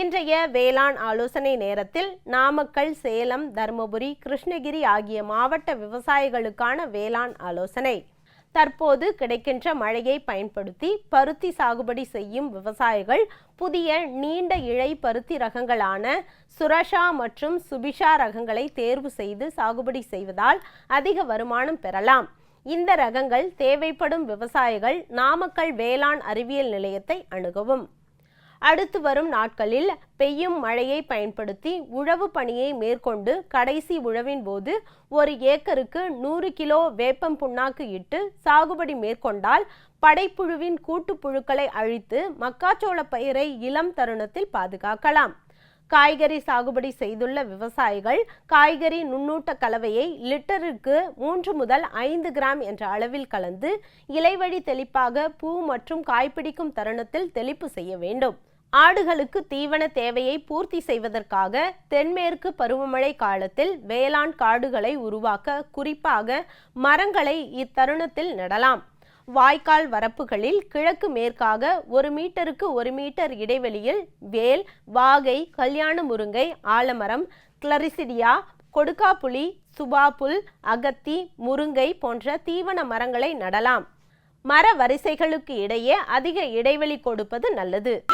இன்றைய வேளாண் ஆலோசனை நேரத்தில் நாமக்கல் சேலம் தருமபுரி கிருஷ்ணகிரி ஆகிய மாவட்ட விவசாயிகளுக்கான வேளாண் ஆலோசனை. தற்போது கிடைக்கின்ற மழையை பயன்படுத்தி பருத்தி சாகுபடி செய்யும் விவசாயிகள் புதிய நீண்ட இழை பருத்தி ரகங்களான சுரஷா மற்றும் சுபிஷா ரகங்களை தேர்வு செய்து சாகுபடி செய்வதால் அதிக வருமானம் பெறலாம். இந்த ரகங்கள் தேவைப்படும் விவசாயிகள் நாமக்கல் வேளாண் அறிவியல் நிலையத்தை அணுகவும். அடுத்து வரும் நாட்களில் பெய்யும் மழையை பயன்படுத்தி உழவு பணியை மேற்கொண்டு கடைசி உழவின் போது ஒரு ஏக்கருக்கு நூறு கிலோ வேப்பம் புண்ணாக்கு இட்டு சாகுபடி மேற்கொண்டால் படைப்புழுவின் கூட்டுப்புழுக்களை அழித்து மக்காச்சோள பயிரை இளம் தருணத்தில் பாதுகாக்கலாம். காய்கறி சாகுபடி செய்துள்ள விவசாயிகள் காய்கறி நுண்ணூட்ட கலவையை லிட்டருக்கு மூன்று முதல் ஐந்து கிராம் என்ற அளவில் கலந்து இலைவழி தெளிப்பாக பூ மற்றும் காய்பிடிக்கும் தருணத்தில் தெளிப்பு செய்ய வேண்டும். ஆடுகளுக்கு தீவன தேவையை பூர்த்தி செய்வதற்காக தென்மேற்கு பருவமழை காலத்தில் வேளாண் காடுகளை உருவாக்க குறிப்பாக மரங்களை இத்தருணத்தில் நடலாம். வாய்க்கால் வரப்புகளில் கிழக்கு மேற்காக ஒரு மீட்டருக்கு ஒரு மீட்டர் இடைவெளியில் வேல் வாகை கல்யாண முருங்கை ஆலமரம் கிளரிசிடியா கொடுக்காப்புளி சுபாப்புல் அகத்தி முருங்கை போன்ற தீவன மரங்களை நடலாம். மர வரிசைகளுக்கு இடையே அதிக இடைவெளி கொடுப்பது நல்லது.